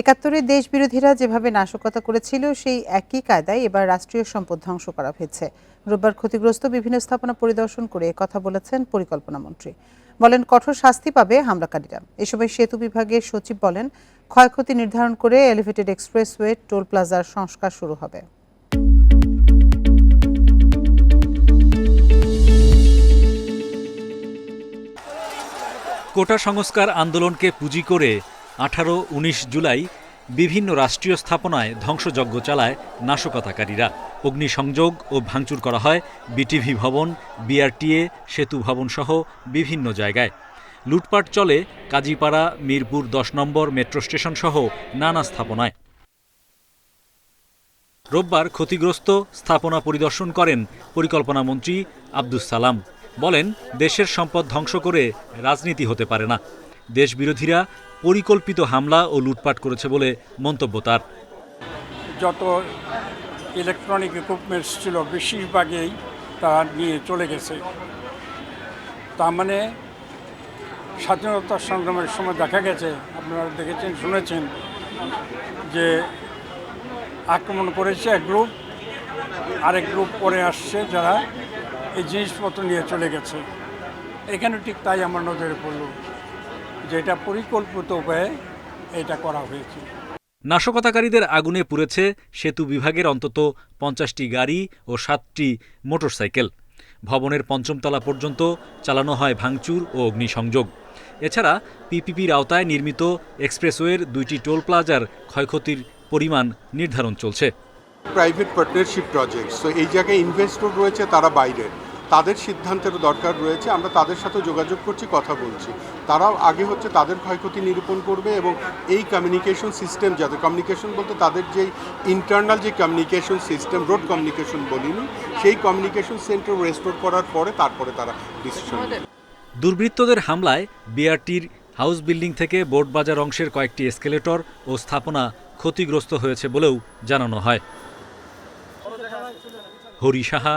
একাত্তরে দেশ বিরোধীরা যেভাবে নাশকতা করেছিল, সেই একই কায়দায় এবার রাষ্ট্রীয় সম্পদ ধ্বংস করা হয়েছে। রোববার ক্ষতিগ্রস্ত বিভিন্ন স্থাপনা পরিদর্শন করে কথা বলেছেন পরিকল্পনা মন্ত্রী। বলেন, কঠোর শাস্তি পাবে হামলাকারীরা। এ সময় সেতু বিভাগের সচিব বলেন, ক্ষয়ক্ষতি নির্ধারণ করে এলিভেটেড এক্সপ্রেসওয়ে টোল প্লাজার সংস্কার শুরু হবে। কোটা সংস্কার আন্দোলনকে পুঁজি করে আঠারো, উনিশ জুলাই বিভিন্ন রাষ্ট্রীয় স্থাপনায় ধ্বংসযজ্ঞ চালায় নাশকতাকারীরা। অগ্নিসংযোগ ও ভাঙচুর করা হয় বিটিভি ভবন, বিআরটিএ, সেতু ভবন সহ বিভিন্ন জায়গায়। লুটপাট চলে কাজীপাড়া, মিরপুর দশ নম্বর মেট্রো স্টেশন সহ নানা স্থাপনায়। রোববার ক্ষতিগ্রস্ত স্থাপনা পরিদর্শন করেন পরিকল্পনা মন্ত্রী আব্দুস সালাম। বলেন, দেশের সম্পদ ধ্বংস করে রাজনীতি হতে পারে না। দেশবিরোধীরা পরিকল্পিত হামলা ও লুটপাট করেছে বলে মন্তব্য তার। যত ইলেকট্রনিক ইকুইপমেন্টস ছিল, বেশিরভাগই তারা নিয়ে চলে গেছে। তার মানে স্বাধীনতা সংগ্রামের সময় দেখা গেছে, আপনারা দেখেছেন, শুনেছেন যে আক্রমণ করেছে এক গ্রুপ, আরেক গ্রুপ পরে আসছে যারা এই জিনিসপত্র নিয়ে চলে গেছে। এখানে ঠিক তাই আমার নজরে পড়ল। যে এটা পরিকল্পিত উপায়ে এটা করা হয়েছে। নাশকতাকারীদের আগুনে পুড়েছে সেতু বিভাগের অন্তত পঞ্চাশটি গাড়ি ও সাতটি মোটরসাইকেল। ভবনের পঞ্চমতলা পর্যন্ত চালানো হয় ভাঙচুর ও অগ্নিসংযোগ। এছাড়া পিপিপির আওতায় নির্মিত এক্সপ্রেসওয়ের দুইটি টোল প্লাজার ক্ষয়ক্ষতির পরিমাণ নির্ধারণ চলছে। প্রাইভেট পার্টনারশিপ প্রজেক্ট সো এই জায়গায় ইনভেস্টর রয়েছে তারা বাইরের তাদের সিদ্ধান্তের দরকার রয়েছে। আমরা তাদের সাথে যোগাযোগ করছি, কথা বলছি। তারাও আগে হচ্ছে তাদের ক্ষয়ক্ষতি নিরূপণ করবে এবং এই কমিউনিকেশন সিস্টেম যাতে কমিউনিকেশন বলতে তাদের যেই ইন্টারনাল যে কমিউনিকেশন সিস্টেম রোড কমিউনিকেশন বলিনি, সেই কমিউনিকেশন সেন্টার রেস্টোর করার পরে তারপরে তারা ডিসিশন দুর্বৃত্তদের হামলায় বিআরটির হাউস বিল্ডিং থেকে বোর্ড বাজার অংশের কয়েকটি এসকেলেটর ও স্থাপনা ক্ষতিগ্রস্ত হয়েছে বলেও জানানো হয়। Hari Saha